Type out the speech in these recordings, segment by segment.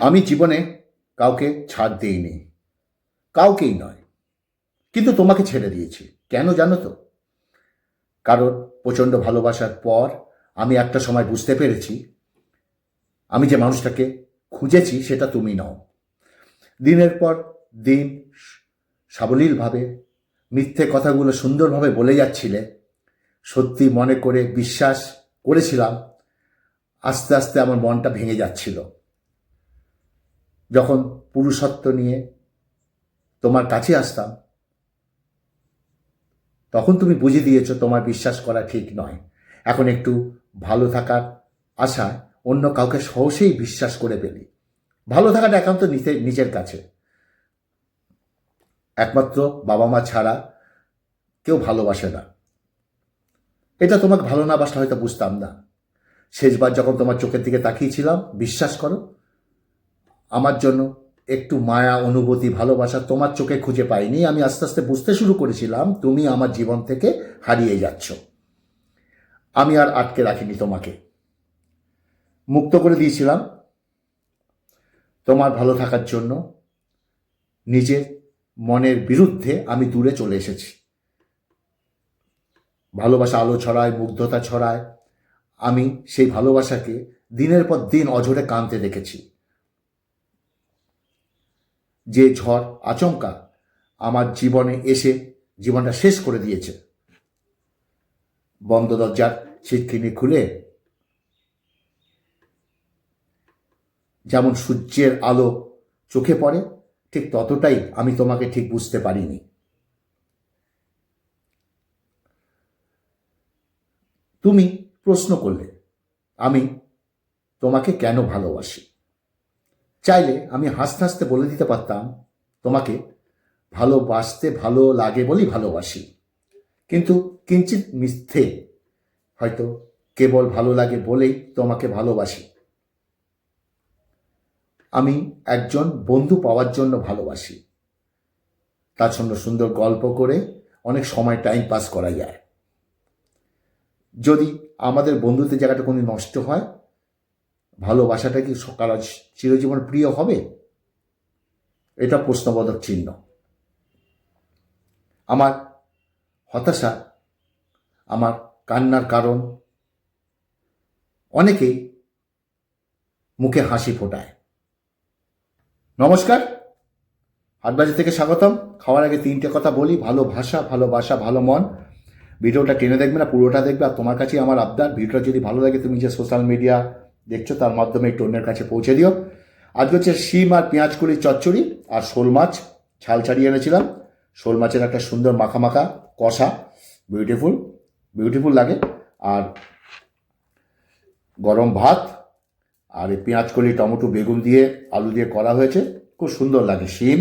আমি জীবনে কাউকে ছাড় দিইনি। কাউকেই নয়। কিন্তু তোমাকে ছেড়ে দিয়েছি। কেন জানো তো? কারণ প্রচণ্ড ভালোবাসার পর আমি একটা সময় বুঝতে পেরেছি, আমি যে মানুষটাকে খুঁজেছি সেটা তুমি নও। দিনের পর দিন সাবলীলভাবে, মিথ্যে কথাগুলো সুন্দরভাবে বলে যাচ্ছিলে, সত্যি মনে করে বিশ্বাস করেছিলাম, আস্তে আস্তে আমার মনটা ভেঙে যাচ্ছিল। যখন পুরুষত্ব নিয়ে তোমার কাছে আসতাম, তখন তুমি বুঝিয়ে দিয়েছ তোমার বিশ্বাস করা ঠিক নয়। এখন একটু ভালো থাকার আশায় অন্য কাউকে সহজেই বিশ্বাস করে ফেলি। ভালো থাকাটা একান্ত নিজের নিজের কাছে। একমাত্র বাবা মা ছাড়া কেউ ভালোবাসে না। এটা তোমাকে ভালো না বাসলে হয়তো বুঝতাম না। শেষবার যখন তোমার চোখের দিকে তাকিয়েছিলাম, বিশ্বাস করো আমার জন্য একটু মায়া, অনুভূতি, ভালোবাসা তোমার চোখে খুঁজে পাইনি। আমি আস্তে আস্তে বুঝতে শুরু করেছিলাম, তুমি আমার জীবন থেকে হারিয়ে যাচ্ছ। আমি আর আটকে রাখিনি তোমাকে। মুক্ত করে দিয়েছিলাম। তোমার ভালো থাকার জন্য নিজের মনের বিরুদ্ধে আমি দূরে চলে এসেছি। ভালোবাসা আলো ছড়ায়, মুগ্ধতা ছড়ায়। আমি সেই ভালোবাসাকে দিনের পর দিন অঝরে কাঁদতে দেখেছি। যে ঝড় আচমকা আমার জীবনে এসে জীবনটা শেষ করে দিয়েছে। বন্ধ দরজার ছিটকিনি খুলে যেমন সূর্যের আলো চোখে পড়ে, ঠিক ততটাই আমি তোমাকে ঠিক বুঝতে পারিনি। তুমি প্রশ্ন করলে, আমি তোমাকে কেন ভালোবাসি? চাইলে আমি হাসতে হাসতে বলে দিতে পারতাম, তোমাকে ভালোবাসতে ভালো লাগে বলেই ভালোবাসি। কিন্তু কিঞ্চিত মিথ্যে, হয়তো কেবল ভালো লাগে বলেই তোমাকে ভালোবাসি। আমি একজন বন্ধু পাওয়ার জন্য ভালোবাসি। তার সঙ্গে সুন্দর গল্প করে অনেক সময় টাইম পাস করা যায়। যদি আমাদের বন্ধুত্বের জায়গাটা কোনো নষ্ট হয় ভালোবাসাটা কি সকাল চিরজীবন প্রিয় হবে? এটা প্রশ্নবোধক চিহ্ন। আমার হতাশা, আমার কান্নার কারণ অনেকেই মুখে হাসি ফোটায়। নমস্কার হাটবাজি থেকে স্বাগতম। খাওয়ার আগে তিনটে কথা বলি, ভালো ভাষা ভালোবাসা ভালো মন। ভিডিওটা টেনে দেখবে না, পুরোটা দেখবে, আর তোমার কাছেই আমার আবদার। ভিডিওটা যদি ভালো লাগে, তুমি যে সোশ্যাল মিডিয়া দেখছ তার মাধ্যমে একটু অন্যের কাছে পৌঁছে দিও। আজকে হচ্ছে শিম আর পেঁয়াজ করি চচ্চড়ি আর শোল মাছ। ছাল ছাড়িয়ে এনেছিলাম। শোল মাছের একটা সুন্দর মাখা মাখা কষা। বিউটিফুল বিউটিফুল লাগে। আর গরম ভাত আর এই পেঁয়াজ কলি, টমেটো, বেগুন দিয়ে আলু দিয়ে করা হয়েছে। খুব সুন্দর লাগে শিম।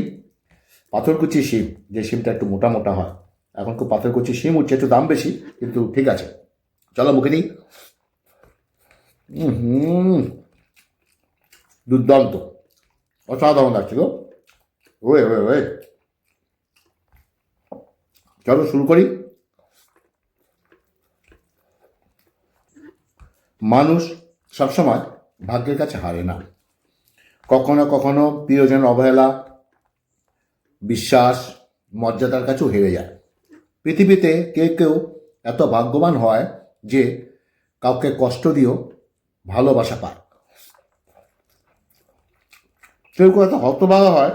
পাথরকুচি শিম, যে শিমটা একটু মোটা মোটা হয়। এখন খুব পাথরকুচি শিম উঠছে একটু দাম বেশি, কিন্তু ঠিক আছে। চলো মুখে দিই। হুম। দুর্দান্ত। অসাধারণ লাগছে গো ওয়ে ওয়ে ওয়ে। চলো, শুরু করি। মানুষ সবসময় ভাগ্যের কাছে হারে না। কখনো কখনো প্রিয়জনের অবহেলা, বিশ্বাস, মর্যাদার কাছেও হেরে যায়। পৃথিবীতে কেউ কেউ এত ভাগ্যবান হয় যে কাউকে কষ্ট দিয়েও ভালোবাসা পায় কেউ কেউ এত হতবাগা হয়,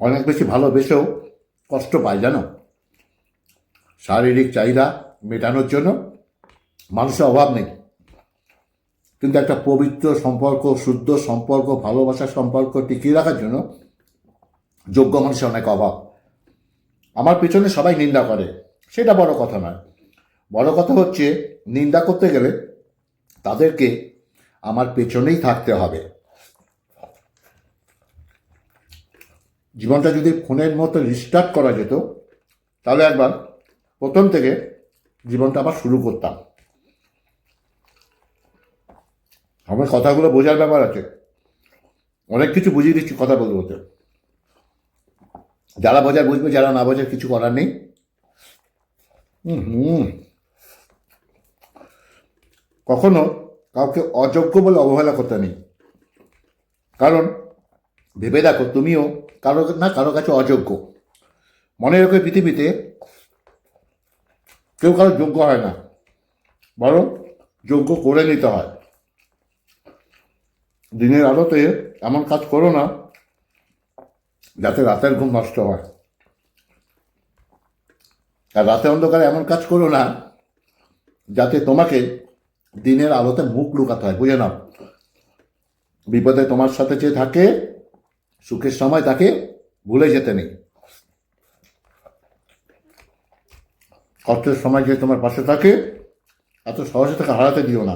অনেক বেশি ভালোবেসেও কষ্ট পায়, জানো? শারীরিক চাহিদা মেটানোর জন্য মানুষের অভাব নেই। কিন্তু একটা পবিত্র সম্পর্ক, শুদ্ধ সম্পর্ক ভালোবাসার সম্পর্ক টিকিয়ে রাখার জন্য যোগ্য মানুষের অনেক অভাব। আমার পেছনে সবাই নিন্দা করে, সেটা বড় কথা নয়। বড় কথা হচ্ছে, নিন্দা করতে গেলে তাদেরকে আমার পেছনেই থাকতে হবে। জীবনটা যদি ফোনের মতো রিস্টার্ট করা যেত, তাহলে একবার প্রথম থেকে জীবনটা আবার শুরু করতাম। আমার কথাগুলো বোঝার ব্যাপার আছে। অনেক কিছু বুঝিয়ে দিচ্ছি, কথা বলতে বলতে। যারা বোঝার বুঝবে, যারা না বোঝার কিছু করার নেই। হুম। কখনো কাউকে অযোগ্য বলে অবহেলা করতে নেই। কারণ, ভেবে দেখো তুমিও কারও, না কারও কাছে অযোগ্য। মনে রেখো পৃথিবীতে কেউ কারও যোগ্য হয় না, বরং যোগ্য করে নিতে হয়। দিনের আলোতে এমন কাজ করো না যাতে রাতের ঘুম নষ্ট হয়। আর রাতে অন্ধকারে এমন কাজ করো না যাতে তোমাকে দিনের আলোতে মুখ লুকাতে হয়, বুঝে নাও। বিপদে তোমার সাথে যে থাকে, সুখের সময় তাকে ভুলে যেতে নেই। কষ্টের সময় যে তোমার পাশে থাকে, এত সহজে তাকে হারাতে দিও না।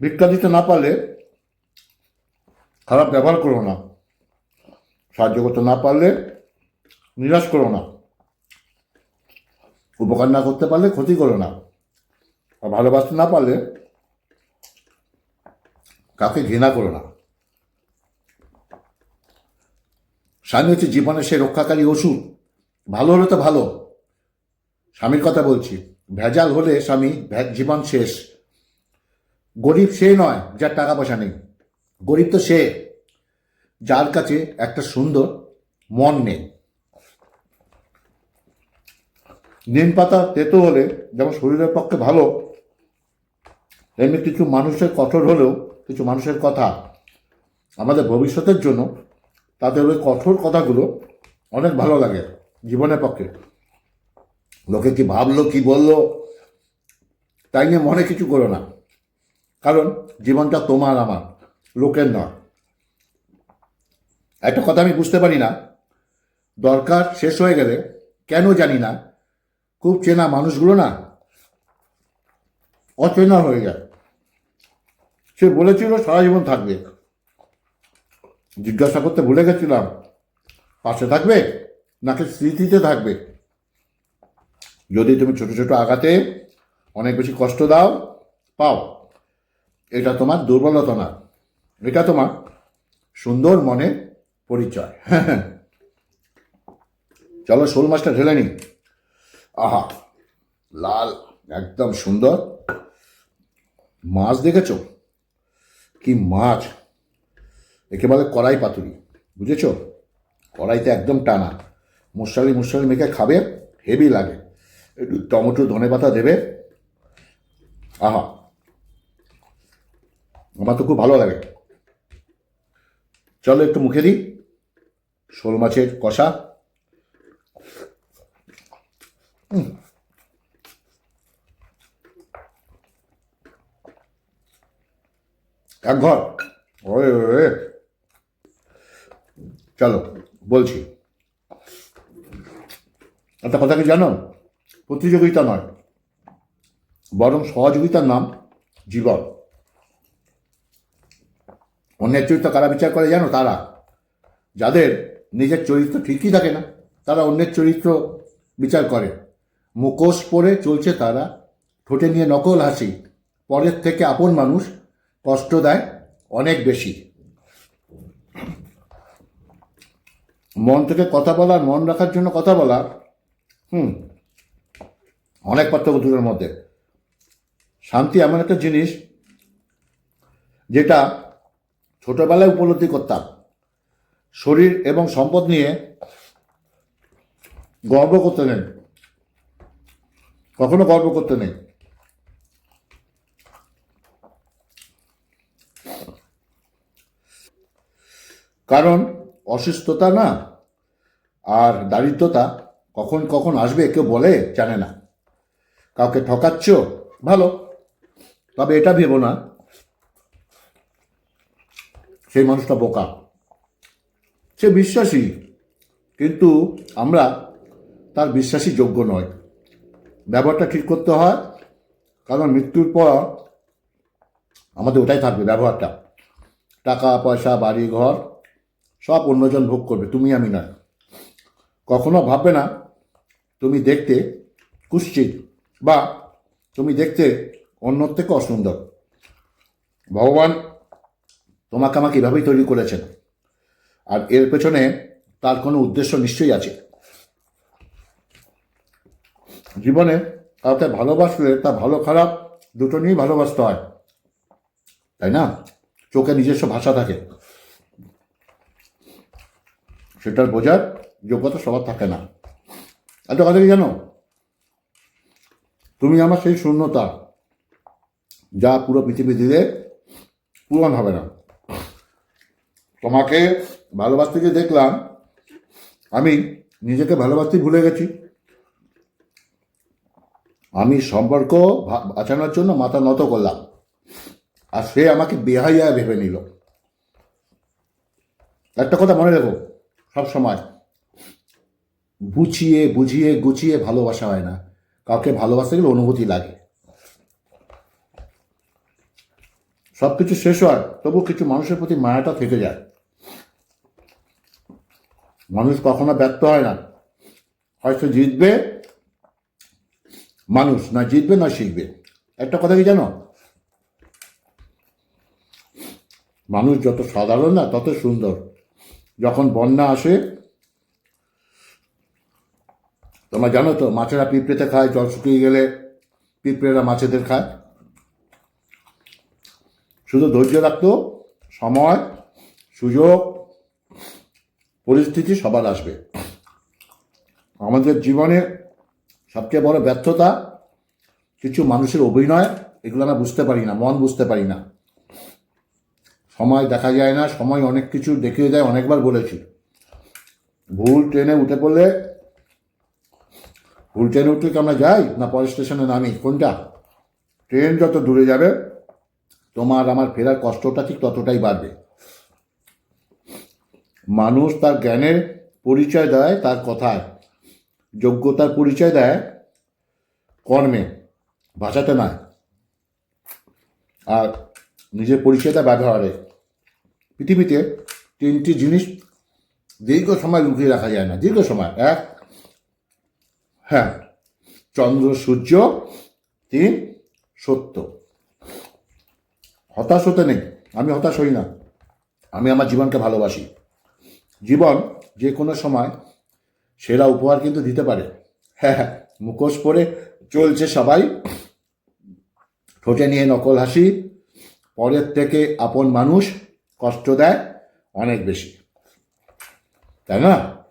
ভিক্ষা দিতে না পারলে খারাপ ব্যবহার করো না। সাহায্য করতে না পারলে নিরাশ করো না। উপকার না করতে পারলে ক্ষতি করো না। আর ভালোবাসতে না পারলে কাউকে ঘৃণা করো না। স্বামী হচ্ছে জীবনের সেই রক্ষাকারী ওষুধ ভালো হলে তো ভালো। স্বামীর কথা বলছি। ভেজাল হলে স্বামী জীবন শেষ। গরিব সে নয় যার টাকা পয়সা নেই। গরিব তো সে। যার কাছে একটা সুন্দর মন নেই। নিম পাতা তেতো হলে যেমন শরীরের পক্ষে ভালো এমনি কিছু মানুষের কঠোর হলেও, কিছু মানুষের কথা আমাদের ভবিষ্যতের জন্য তাদের ওই কঠোর কথাগুলো অনেক ভালো লাগে জীবনের পক্ষে। লোকে কি ভাবলো, কি বলল, তাই নিয়ে মনে কিছু করো না। কারণ জীবনটা তোমার আমার, লোকের নয়। একটা কথা আমি বুঝতে পারি না, দরকার শেষ হয়ে গেলে কেন জানি না, খুব চেনা মানুষগুলো না অচেনা হয়ে যায়। সে বলেছিল, সারা জীবন থাকবে। জিজ্ঞাসা করতে ভুলে গেছিলাম, পাশে থাকবে নাকি স্মৃতিতে থাকবে? যদি তুমি ছোট ছোট আঘাতে অনেক বেশি কষ্ট দাও, পাও। এটা তোমার দুর্বলতা না। এটা তোমার সুন্দর মনে পরিচয়। চলো, শোল মাছটা ঢেলে নি আহা, লাল, একদম সুন্দর। মাছ দেখেছ? কি মাছ? একে বলে কড়াই পাতুরি, বুঝেছ? কড়াইতে একদম টানা। মশালি মশালি মেখে খাবে, হেভি লাগে। একটু টমেটো ধনে পাতা দেবে। আহা। আমার তো খুব ভালো লাগে। চলো একটু মুখে দিই। শোল মাছের কষা। উম। এক ঘর। ওরে চলো, বলছি। একটা কথা কি জানো? প্রতিযোগিতা নয়, বরং সহযোগিতার নাম জীবন। অন্যের চরিত্র কারা বিচার করে জানো? তারা। যাদের নিজের চরিত্র ঠিকই থাকে না, তারা অন্যের চরিত্র বিচার করে। মুখোশ পরে চলছে তারা। ঠোঁটে নিয়ে নকল হাসি। পরের থেকে আপন মানুষ কষ্ট দেয়, অনেক বেশি। মন থেকে কথা বলা, মন রাখার জন্য কথা বলা, হুম, অনেক পার্থক্য দুটোর মধ্যে। শান্তি এমন একটা জিনিস যেটা ছোটবেলায় উপলব্ধি করতাম। শরীর এবং সম্পদ নিয়ে গর্ব করতে নেই। কখনো গর্ব করতে নেই। কারণ অসুস্থতা না, আর দারিদ্রতা কখন কখন আসবে কেউ বলে, জানে না। কাউকে ঠকাচ্ছ, ভালো। তবে এটা ভেবো না, সেই মানুষটা বোকা। সে বিশ্বাসী, কিন্তু আমরা তার বিশ্বাসী যোগ্য নয়। ব্যবহারটা ঠিক করতে হয়, কারণ মৃত্যুর পর আমাদের ওটাই থাকবে ব্যবহারটা। টাকা, পয়সা, বাড়ি, ঘর সব অন্যজন ভোগ করবে, তুমি আমি নয়। কখনো ভাববে না, তুমি দেখতে কুশ্চিত বা তুমি দেখতে অন্যর থেকে অসুন্দর। ভগবান তোমাকে আমাকে এভাবেই তৈরি করেছেন। আর এর পেছনে তার কোনো উদ্দেশ্য নিশ্চয়ই আছে। জীবনে কাউকে ভালোবাসলে তা ভালো খারাপ দুটো নিয়েই ভালোবাসতে হয়, তাই না? চোখে নিজস্ব ভাষা থাকে। সেটার বোঝার যোগ্যতা সবার থাকে না। একটা কথা কি জানো? তুমি আমার সেই শূন্যতা, যা পুরো পৃথিবী দিলে পূরণ হবে না। তোমাকে ভালোবাসতে গিয়ে দেখলাম, আমি নিজেকে ভালোবাসতে ভুলে গেছি। আমি সম্পর্ক বাঁচানোর জন্য মাথা নত করলাম। আর সে আমাকে বেহাইয়া ভেবে নিল। একটা কথা মনে রেখো সব সময়। বুঝিয়ে বুঝিয়ে, গুছিয়ে ভালোবাসা হয় না। কাউকে ভালোবাসা গেলে অনুভূতি লাগে। সব কিছু শেষ হয়, তবু কিছু মানুষের প্রতি মায়াটা থেকে যায়। মানুষ কখনো ব্যর্থ হয় না। হয়তো জিতবে মানুষ, না জিতবে, না শিখবে। একটা কথা কি জানো? মানুষ যত সাধারণ না, তত সুন্দর। যখন বন্যা আসে, তোমরা জানো তো, মাছেরা পিঁপড়েতে খায়, জল শুকিয়ে গেলে পিঁপড়েরা মাছেদের খায়। শুধু ধৈর্য রাখতো সময়, সুযোগ, পরিস্থিতি সবার আসবে। আমাদের জীবনে সবচেয়ে বড় ব্যর্থতা, কিছু মানুষের অভিনয়, এগুলো আমরা বুঝতে পারি না, মন বুঝতে পারি না। সময় দেখা যায় না, সময় অনেক কিছু দেখিয়ে দেয়, অনেকবার বলেছি। ভুল ট্রেনে উঠে পড়লে, ভুল ট্রেনে উঠলে কি আমরা যাই না পরের স্টেশনে নামি? কোনটা? ট্রেন যত দূরে যাবে, তোমার আমার ফেরার কষ্টটা ঠিক ততটাই বাড়বে। মানুষ তার জ্ঞানের পরিচয় দেয়, তার কথায় যোগ্যতার পরিচয় দেয়, কর্মে, ভাষাতে নয়। আর নিজের পরিচয় দেয় ব্যবহারে পৃথিবীতে তিনটি জিনিস দীর্ঘ সময় লুকিয়ে রাখা যায় না। দীর্ঘ সময়। এক হ্যাঁ চন্দ্র, সূর্য। তিন, সত্য। হতাশ হতে নেই। আমি হতাশ হই না। আমি আমার জীবনকে ভালোবাসি। জীবন যে কোনো সময় সেরা উপহার কিন্তু দিতে পারে। হ্যাঁ হ্যাঁ মুখোশ পরে চলছে সবাই। ঠোঁটে নিয়ে নকল হাসি। পরের থেকে আপন মানুষ কষ্ট দেয় অনেক বেশি। তাই না?